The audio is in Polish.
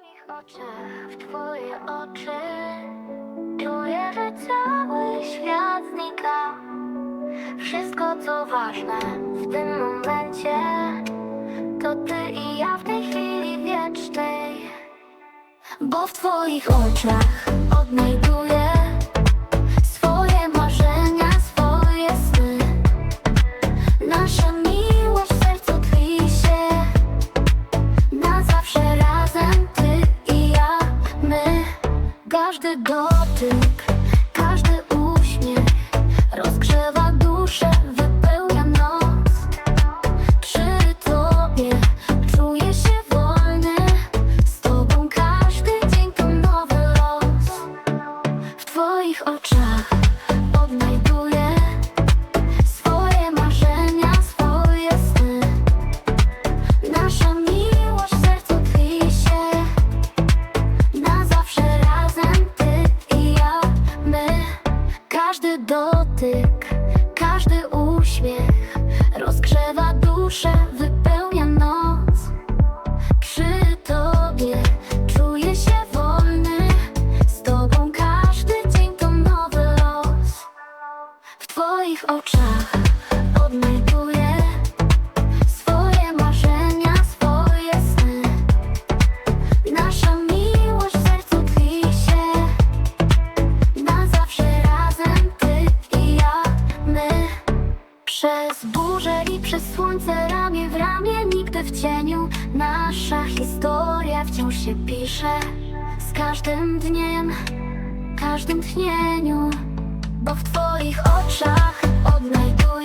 twoich oczach, w twoje oczy. Czuję, że cały świat znika. Wszystko co ważne w tym momencie To ty i ja w tej chwili wiecznej. Bo w twoich oczach odnajduję Każdy dotyk, każdy uśmiech Rozgrzewa duszę, wypełnia noc. Przy tobie czuję się wolny. Z tobą każdy dzień to nowy los. W twoich oczach Przez burzę i przez słońce ramię w ramię Nigdy w cieniu. Nasza historia wciąż się pisze Z każdym dniem, każdym tchnieniu Bo w twoich oczach odnajduję